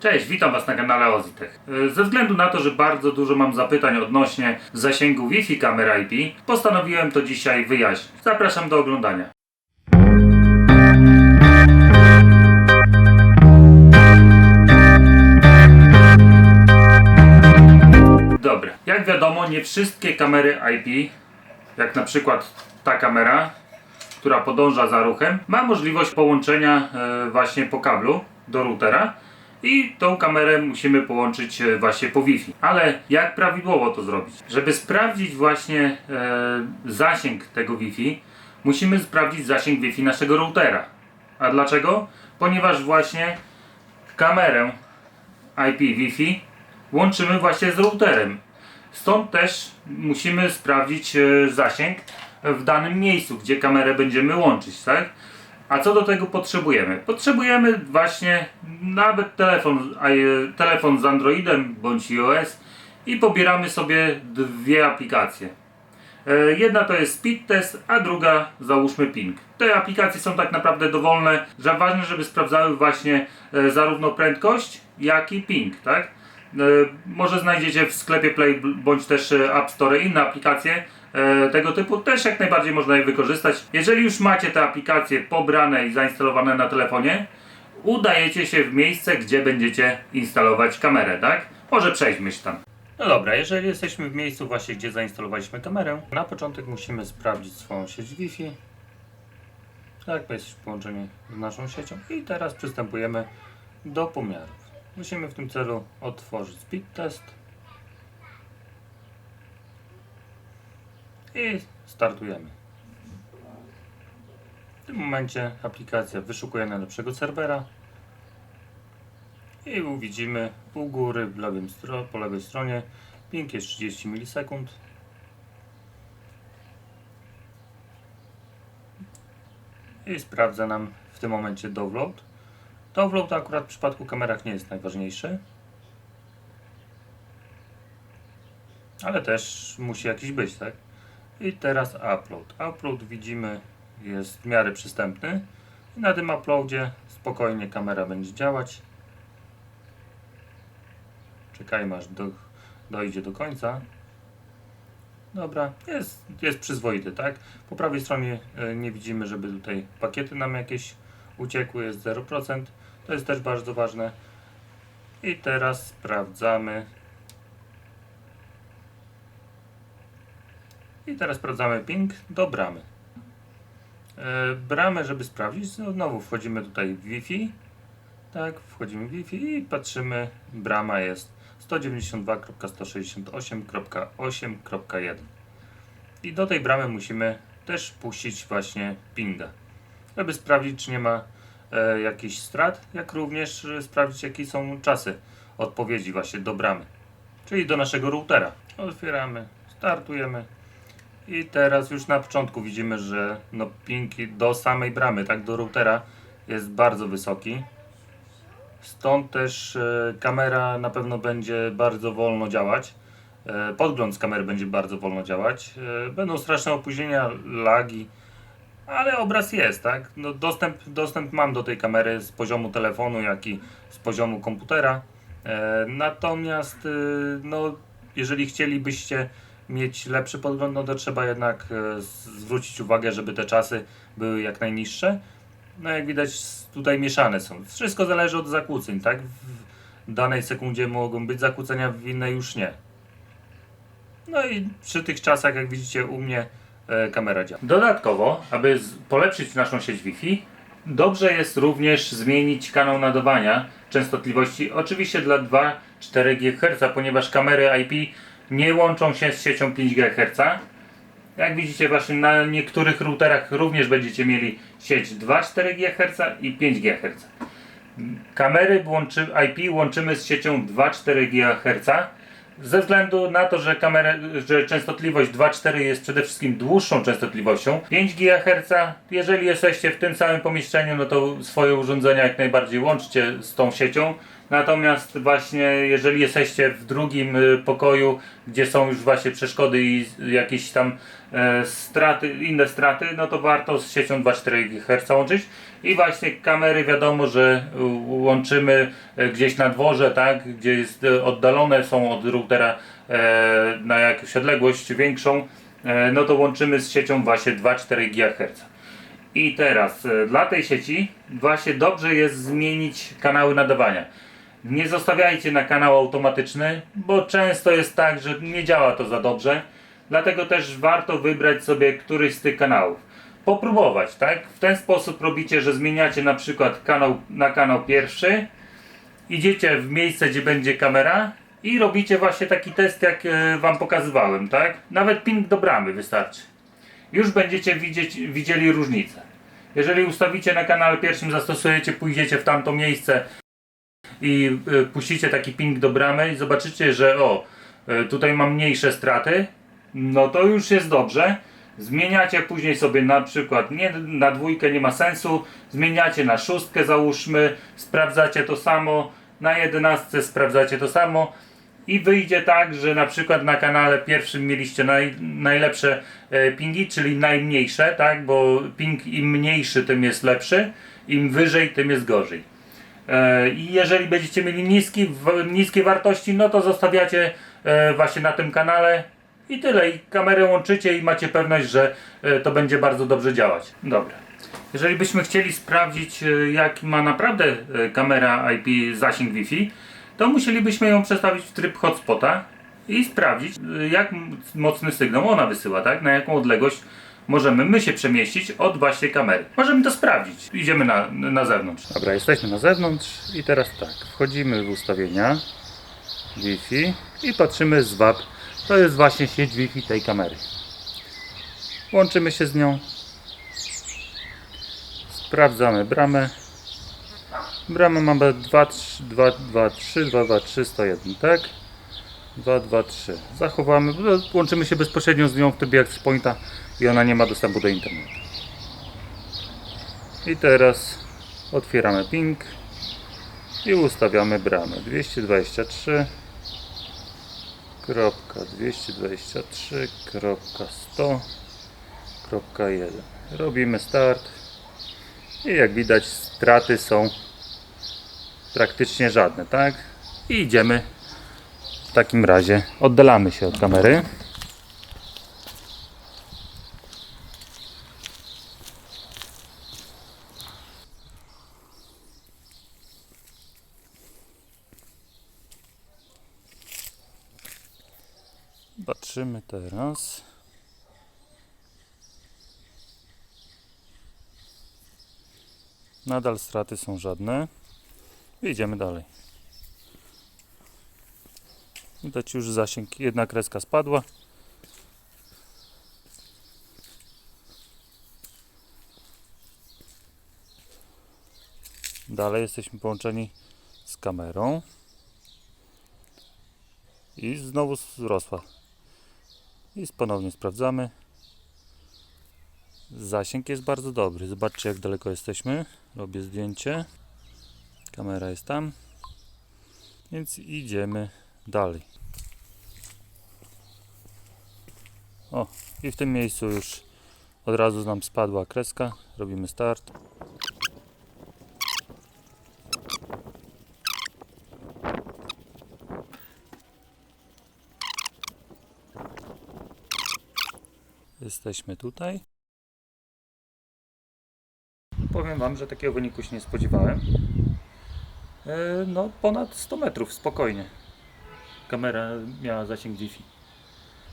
Cześć, witam Was na kanale Ozitech. E, Ze względu na to, że bardzo dużo mam zapytań odnośnie zasięgu Wi-Fi kamer IP, postanowiłem to dzisiaj wyjaśnić. Zapraszam do oglądania. Dobra, jak wiadomo, nie wszystkie kamery IP, jak na przykład ta kamera, która podąża za ruchem, ma możliwość połączenia e, właśnie po kablu do routera i tą kamerę musimy połączyć e, właśnie po Wi-Fi. Ale jak prawidłowo to zrobić? Żeby sprawdzić właśnie e, zasięg tego Wi-Fi, musimy sprawdzić zasięg Wi-Fi naszego routera. A dlaczego? Ponieważ właśnie kamerę IP Wi-Fi łączymy właśnie z routerem. Stąd też musimy sprawdzić e, zasięg w danym miejscu, gdzie kamerę będziemy łączyć, tak? A co do tego potrzebujemy? Potrzebujemy właśnie nawet telefon, telefon z Androidem bądź iOS i pobieramy sobie dwie aplikacje. E, Jedna to jest Speed Test, a druga załóżmy Ping. Te aplikacje są tak naprawdę dowolne, że ważne, żeby sprawdzały właśnie e, zarówno prędkość, jak i ping, tak? E, Może znajdziecie w sklepie Play bądź też App Store inne aplikacje tego typu, też jak najbardziej można je wykorzystać. Jeżeli już macie te aplikacje pobrane i zainstalowane na telefonie, udajecie się w miejsce, gdzie będziecie instalować kamerę, tak? Może przejdźmy się tam. No dobra, jeżeli jesteśmy w miejscu właśnie, gdzie zainstalowaliśmy kamerę, na początek musimy sprawdzić swoją sieć Wi-Fi. Tak, bo jesteśmy połączeni z naszą siecią i teraz przystępujemy do pomiarów. Musimy w tym celu otworzyć speed test i startujemy. W tym momencie aplikacja wyszukuje najlepszego serwera i widzimy u góry w lewym po lewej stronie ping jest 30 milisekund. I sprawdza nam w tym momencie download. Download akurat w przypadku kamerach nie jest najważniejszy. Ale też musi jakiś być, tak? I teraz upload. Upload widzimy jest w miarę przystępny. I na tym uploadzie spokojnie kamera będzie działać. Czekajmy aż do, dojdzie do końca. Dobra, jest, jest przyzwoity, tak? Po prawej stronie e, nie widzimy, żeby tutaj pakiety nam jakieś uciekły, jest 0%. To jest też bardzo ważne. I teraz sprawdzamy. Teraz sprawdzamy ping do bramy. E, bramę, żeby sprawdzić, no znowu wchodzimy tutaj w Wi-Fi. Tak, wchodzimy w Wi-Fi i patrzymy. Brama jest 192.168.8.1. I do tej bramy musimy też puścić właśnie pinga, żeby sprawdzić, czy nie ma e, jakichś strat, jak również e, sprawdzić, jakie są czasy odpowiedzi właśnie do bramy, czyli do naszego routera. Otwieramy, startujemy. I teraz już na początku widzimy, że no ping do samej bramy, tak do routera jest bardzo wysoki. Stąd też e, kamera na pewno będzie bardzo wolno działać. E, podgląd z kamery będzie bardzo wolno działać. E, będą straszne opóźnienia, lagi, ale obraz jest, tak? No, dostęp, dostęp mam do tej kamery z poziomu telefonu, jak i z poziomu komputera. E, natomiast, e, no, jeżeli chcielibyście mieć lepszy podgląd, no to trzeba jednak e, zwrócić uwagę, żeby te czasy były jak najniższe. No jak widać tutaj mieszane są. Wszystko zależy od zakłóceń, tak? W danej sekundzie mogą być zakłócenia, w innej już nie. No i przy tych czasach, jak widzicie u mnie, e, kamera działa. Dodatkowo, aby polepszyć naszą sieć Wi-Fi, dobrze jest również zmienić kanał nadawania częstotliwości, oczywiście dla 2-4 GHz, ponieważ kamery IP nie łączą się z siecią 5 GHz. Jak widzicie właśnie na niektórych routerach również będziecie mieli sieć 2,4 GHz i 5 GHz. Kamery łączy, IP łączymy z siecią 2,4 GHz ze względu na to, że, kamerę, że częstotliwość 2,4 jest przede wszystkim dłuższą częstotliwością. 5 GHz, jeżeli jesteście w tym samym pomieszczeniu, no to swoje urządzenia jak najbardziej łączcie z tą siecią. Natomiast właśnie jeżeli jesteście w drugim y, pokoju, gdzie są już właśnie przeszkody i jakieś tam e, straty, inne straty, no to warto z siecią 2,4 GHz łączyć. I właśnie kamery wiadomo, że y, łączymy e, gdzieś na dworze, tak, gdzie jest e, oddalone są od routera na jakąś odległość większą, no to łączymy z siecią właśnie 2,4 GHz. I teraz dla tej sieci właśnie dobrze jest zmienić kanały nadawania. Nie zostawiajcie na kanał automatyczny, bo często jest tak, że nie działa to za dobrze. Dlatego też warto wybrać sobie któryś z tych kanałów. Popróbować, tak? W ten sposób robicie, że zmieniacie na przykład kanał na kanał pierwszy, idziecie w miejsce, gdzie będzie kamera i robicie właśnie taki test, jak e, Wam pokazywałem, tak? Nawet ping do bramy wystarczy już będziecie widzieć, widzieli różnicę. Jeżeli ustawicie na kanale pierwszym, zastosujecie, pójdziecie w tamto miejsce i y, puścicie taki ping do bramy i zobaczycie, że o, y, tutaj mam mniejsze straty, no to już jest dobrze. Zmieniacie później sobie na przykład nie, na dwójkę nie ma sensu, zmieniacie na szóstkę załóżmy, sprawdzacie to samo, na jedenastce sprawdzacie to samo. I wyjdzie tak, że na przykład na kanale pierwszym mieliście naj, najlepsze e, pingi, czyli najmniejsze, tak, bo ping im mniejszy, tym jest lepszy, im wyżej, tym jest gorzej. E, I jeżeli będziecie mieli niski, niskie wartości, no to zostawiacie e, właśnie na tym kanale i tyle. I kamerę łączycie i macie pewność, że e, to będzie bardzo dobrze działać. Dobra. Jeżeli byśmy chcieli sprawdzić, e, jak ma naprawdę kamera IP zasięg Wi-Fi, to musielibyśmy ją przestawić w tryb hotspota i sprawdzić, jak mocny sygnał ona wysyła, tak? Na jaką odległość możemy my się przemieścić od właśnie kamery. Możemy to sprawdzić. Idziemy na, na zewnątrz. Dobra, jesteśmy na zewnątrz i teraz tak, wchodzimy w ustawienia Wi-Fi i patrzymy z WAP. To jest właśnie sieć Wi-Fi tej kamery. Łączymy się z nią. Sprawdzamy bramę. Bramę mamy 2, 3, 2, 2, 3, 2, 2, 3, 101, tak? 2, 2, 3. Zachowamy, no, łączymy się bezpośrednio z nią w trybie Access Pointa i ona nie ma dostępu do internetu. I teraz otwieramy ping i ustawiamy bramę 223 kropka 223 kropka 100 kropka 1 robimy start i jak widać straty są praktycznie żadne, tak? I idziemy w takim razie, oddalamy się od kamery. Patrzymy teraz. Nadal straty są żadne. Idziemy dalej. Widać już zasięg, jedna kreska spadła. Dalej jesteśmy połączeni z kamerą. I znowu wzrosła. I ponownie sprawdzamy. Zasięg jest bardzo dobry. Zobaczcie jak daleko jesteśmy. Robię zdjęcie. Kamera jest tam. Więc idziemy dalej. O, i w tym miejscu już od razu nam spadła kreska. Robimy start. Jesteśmy tutaj. Powiem Wam, że takiego wyniku się nie spodziewałem. E, No, ponad 100 metrów, spokojnie. Kamera miała zasięg Wi-Fi.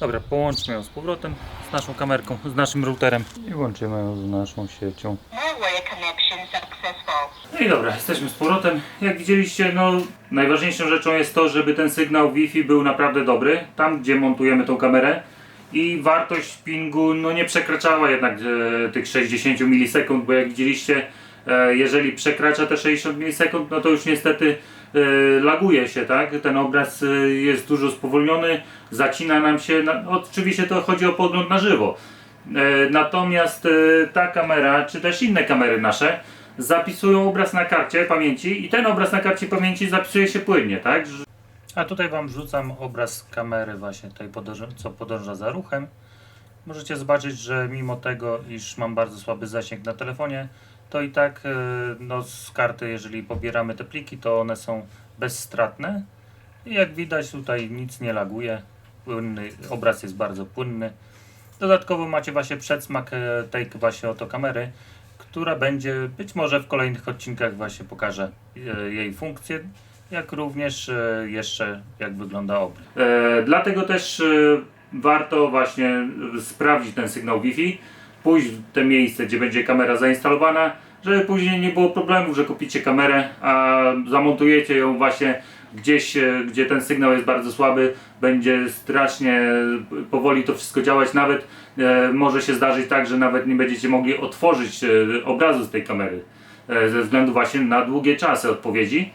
Dobra, połączmy ją z powrotem z naszą kamerką, z naszym routerem i łączymy ją z naszą siecią. No i dobra, jesteśmy z powrotem. Jak widzieliście, no najważniejszą rzeczą jest to, żeby ten sygnał Wi-Fi był naprawdę dobry, tam gdzie montujemy tą kamerę i wartość pingu no nie przekraczała jednak e, tych 60 milisekund, bo jak widzieliście, e, jeżeli przekracza te 60 milisekund, no to już niestety e, laguje się, tak? Ten obraz e, jest dużo spowolniony, zacina nam się, no, oczywiście to chodzi o podgląd na żywo. E, Natomiast e, ta kamera, czy też inne kamery nasze, zapisują obraz na karcie pamięci i ten obraz na karcie pamięci zapisuje się płynnie, tak? A tutaj Wam wrzucam obraz kamery właśnie tej, co podąża za ruchem. Możecie zobaczyć, że mimo tego, iż mam bardzo słaby zasięg na telefonie, to i tak e, no, z karty, jeżeli pobieramy te pliki, to one są bezstratne. I jak widać tutaj nic nie laguje, płynny, obraz jest bardzo płynny. Dodatkowo macie właśnie przedsmak e, tej właśnie oto kamery, która będzie być może w kolejnych odcinkach właśnie pokaże e, jej funkcję, jak również e, jeszcze jak wygląda obraz. E, dlatego też e, warto właśnie sprawdzić ten sygnał Wi-Fi, pójść w te miejsce, gdzie będzie kamera zainstalowana, żeby później nie było problemów, że kupicie kamerę, a zamontujecie ją właśnie gdzieś, gdzie ten sygnał jest bardzo słaby, będzie strasznie powoli to wszystko działać, nawet e, może się zdarzyć tak, że nawet nie będziecie mogli otworzyć e, obrazu z tej kamery, e, ze względu właśnie na długie czasy odpowiedzi.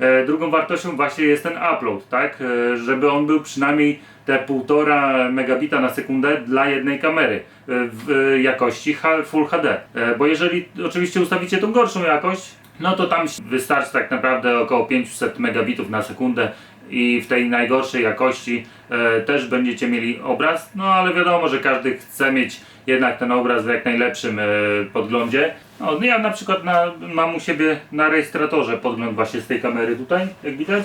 E, Drugą wartością właśnie jest ten upload, tak? E, Żeby on był przynajmniej te 1,5 megabita na sekundę dla jednej kamery e, w jakości Full HD. Bo jeżeli oczywiście ustawicie tą gorszą jakość, no to tam wystarczy tak naprawdę około 500 megabitów na sekundę i w tej najgorszej jakości też będziecie mieli obraz, no ale wiadomo, że każdy chce mieć jednak ten obraz w jak najlepszym podglądzie. No, no ja na przykład na, mam u siebie na rejestratorze podgląd właśnie z tej kamery tutaj, jak widać.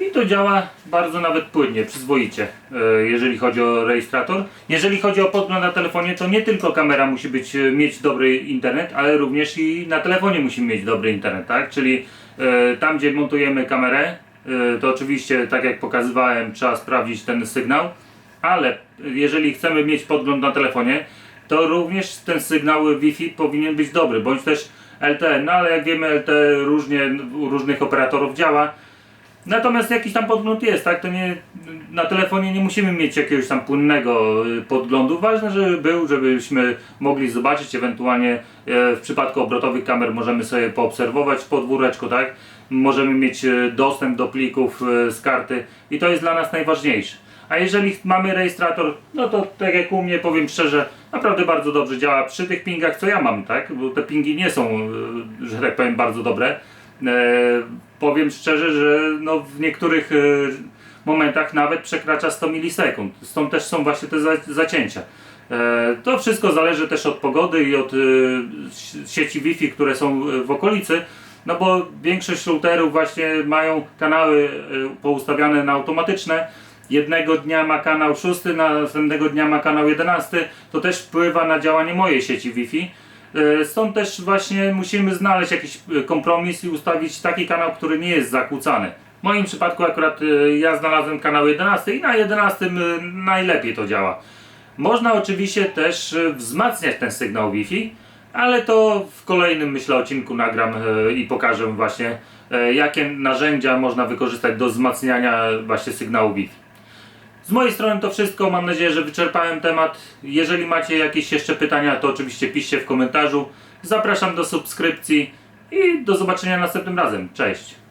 I to działa bardzo nawet płynnie, przyzwoicie, e, jeżeli chodzi o rejestrator. Jeżeli chodzi o podgląd na telefonie, to nie tylko kamera musi być, e, mieć dobry internet, ale również i na telefonie musimy mieć dobry internet, tak? Czyli e, tam, gdzie montujemy kamerę, to oczywiście, tak jak pokazywałem, trzeba sprawdzić ten sygnał, ale jeżeli chcemy mieć podgląd na telefonie, to również ten sygnał Wi-Fi powinien być dobry, bądź też LTE, no ale jak wiemy LTE różnie u różnych operatorów działa, Natomiast jakiś tam podgląd jest, tak? To nie, na telefonie nie musimy mieć jakiegoś tam płynnego y, podglądu. Ważne, żeby był, żebyśmy mogli zobaczyć, ewentualnie e, w przypadku obrotowych kamer możemy sobie poobserwować podwóreczko, tak? Możemy mieć e, dostęp do plików e, z karty i to jest dla nas najważniejsze. A jeżeli mamy rejestrator, no to tak jak u mnie powiem szczerze, naprawdę bardzo dobrze działa przy tych pingach, co ja mam, tak? Bo te pingi nie są, e, że tak powiem, bardzo dobre. E, powiem szczerze, że no w niektórych e, momentach nawet przekracza 100 milisekund. Stąd też są właśnie te za, zacięcia. To wszystko zależy też od pogody i od si- sieci Wi-Fi, które są w okolicy. No bo większość routerów właśnie mają kanały poustawiane na automatyczne. Jednego dnia ma kanał 6, następnego dnia ma kanał 11. To też wpływa na działanie mojej sieci Wi-Fi. E, Stąd też właśnie musimy znaleźć jakiś e, kompromis i ustawić taki kanał, który nie jest zakłócany. W moim przypadku akurat e, ja znalazłem kanał 11 i na 11 e, najlepiej to działa. Można oczywiście też wzmacniać ten sygnał Wi-Fi, ale to w kolejnym myślę odcinku nagram i pokażę właśnie jakie narzędzia można wykorzystać do wzmacniania właśnie sygnału Wi-Fi. Z mojej strony to wszystko. Mam nadzieję, że wyczerpałem temat. Jeżeli macie jakieś jeszcze pytania, to oczywiście piszcie w komentarzu. Zapraszam do subskrypcji i do zobaczenia następnym razem. Cześć!